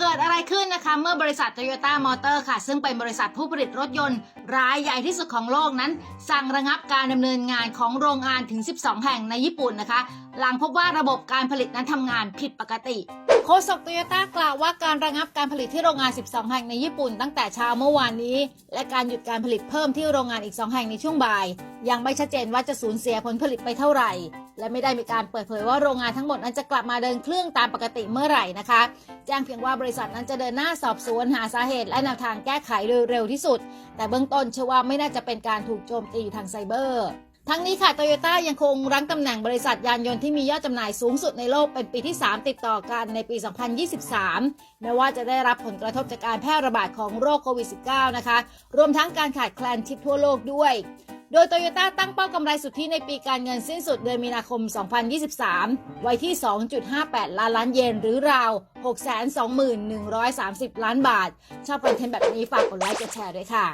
เกิดอะไรขึ้นนะคะเมื่อบริษัท Toyota Motor ค่ะ ซึ่งเป็นบริษัทผู้ผลิตรถยนต์รายใหญ่ที่สุดของโลกนั้น สั่งระงับการดำเนินงานของโรงงานถึง 12 แห่งในญี่ปุ่นนะคะ หลังพบว่าระบบการผลิตนั้นทำงานผิดปกติโฆษกโตโยต้ากล่าวว่าการระงับการผลิตที่โรงงาน 12 แห่งในญี่ปุ่นตั้งแต่เช้าเมื่อวานนี้ และการหยุดการผลิตเพิ่มที่โรงงานอีก 2 แห่งในช่วงบ่าย ยังไม่ชัดเจนว่าจะสูญเสียผลผลิตไปเท่าไหร่ และไม่ได้มีการเปิดเผยว่าโรงงานทั้งหมดนั้นจะกลับมาเดินเครื่องตามปกติเมื่อไหร่นะคะ แจ้งเพียงว่าบริษัทนั้นจะเดินหน้าสอบสวนหาสาเหตุ และแนวทางแก้ไขโดยเร็วที่สุด แต่เบื้องต้นเชื่อว่าไม่น่าจะเป็นการถูกโจมตีทางไซเบอร์ทั้งนี้ค่ะโตโยต้ายังคงรั้งตำแหน่งบริษัทยานยนต์ที่มียอดจำหน่ายสูงสุดในโลกเป็นปีที่ 3 ติดต่อกันในปี 2023 แม้ว่าจะได้รับผลกระทบจากการแพร่ระบาดของโรคโควิด -19 นะคะ รวมทั้งการขาดแคลนชิปทั่วโลกด้วย โดยโตโยต้าตั้งเป้ากำไรสุทธิในปีการเงินสิ้นสุดเดือนมีนาคม 2023 ไว้ที่ 2.58 ล้านล้านเยนหรือราว 621,30 ล้านบาท ชอบคอนเทนต์แบบนี้ฝากกดไลค์กดแชร์ด้วยค่ะ